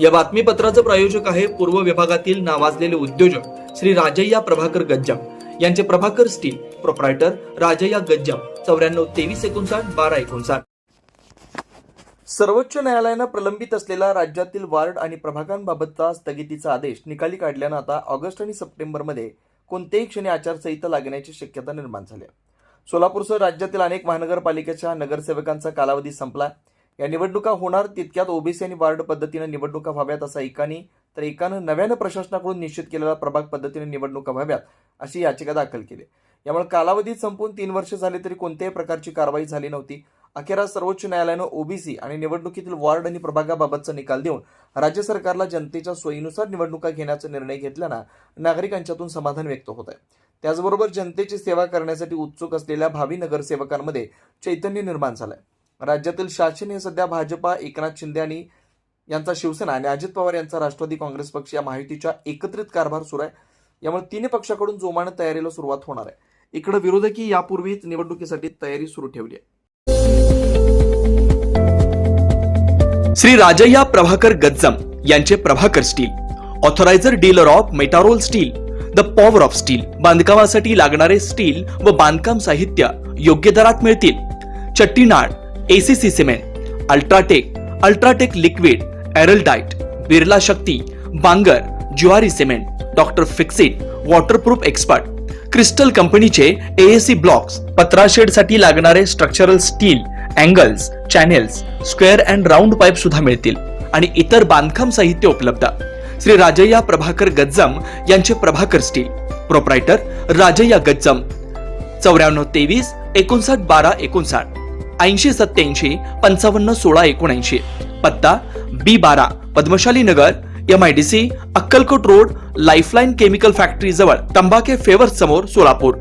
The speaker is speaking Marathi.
या बातमीपत्राचं प्रायोजक आहे पूर्व विभागातील नावाजलेले उद्योजक श्री राजय्या प्रभाकर गज्जाम. यांचे प्रभाकर स्टील प्रोप्रायटर राजय्या गज्जाम. चौऱ्याण्णव तेवीस एकोणसाठ बारा एकोणसाठ. सर्वोच्च न्यायालयानं प्रलंबित असलेला राज्यातील वार्ड आणि प्रभागांबाबतचा स्थगितीचा आदेश निकाली काढल्यानं आता ऑगस्ट आणि सप्टेंबरमध्ये कोणत्याही क्षणी आचारसंहिता लागण्याची शक्यता निर्माण झाली सोलापूरसह राज्यातील अनेक महानगरपालिकेच्या नगरसेवकांचा कालावधी संपला या निवडणुका होणार तितक्यात ओबीसी आणि वार्ड पद्धतीनं निवडणुका व्हाव्यात असा एकाने तर एकानं नव्यानं प्रशासनाकडून निश्चित केलेला प्रभाग पद्धतीने निवडणुका व्हाव्यात अशी याचिका दाखल केली. यामुळे कालावधी संपून तीन वर्ष झाले तरी कोणत्याही प्रकारची कारवाई झाली नव्हती. अखेर सर्वोच्च न्यायालयानं ओबीसी आणि निवडणुकीतील वॉर्ड आणि प्रभागाबाबतचा निकाल देऊन राज्य सरकारला जनतेच्या सोयीनुसार निवडणुका घेण्याचा निर्णय घेतल्यानं नागरिकांच्यातून समाधान व्यक्त होत आहे त्याचबरोबर जनतेची सेवा करण्यासाठी उत्सुक असलेल्या भावी नगरसेवकांमध्ये चैतन्य निर्माण झालंय. राज्यातील शासन हे सध्या भाजपा एकनाथ शिंदे आणि यांचा शिवसेना आणि अजित पवार यांचा राष्ट्रवादी काँग्रेस पक्ष या माहितीच्या एकत्रित कारभार सुरू आहे. यामुळे तिन्ही पक्षाकडून जोमानं तयारीला सुरुवात होणार आहे. इकडे विरोधकी यापूर्वीच निवडणुकीसाठी तयारी सुरू ठेवली आहे. श्री राजय्या प्रभाकर गज्जम यांचे Prabhakar steel authoriser dealer of Metarol steel the power of steel बांधकामासाठी लागणारे स्टील व बांधकाम साहित्य योग्य दरात मिळतील. Chettinad ACC cement UltraTech UltraTech liquid Araldite Birla Shakti Bangar Zuari cement doctor Fixit waterproof expert crystal कंपनीचे एएसी ब्लॉक्स पत्राशेडसाठी लागणारे structural steel angles channels square and round pipe सुद्धा मिळतील. आणि इतर बांधकाम साहित्य उपलब्ध. श्री राजय्या प्रभाकर गज्जम यांचे प्रभाकर स्टील प्रोप्रायटर राजय्या गज्जम. चौऱ्याण्णव तेवीस एकोणसाठ बारा एकोणसाठ. ऐंशी सत्याऐंशी पंचावन्न सोळा एकोणऐंशी. पत्ता बी बारा Padmashali Nagar M I D C Akkalkot road Lifeline chemical factory जवळ तंबाखे फेवर समोर सोलापूर.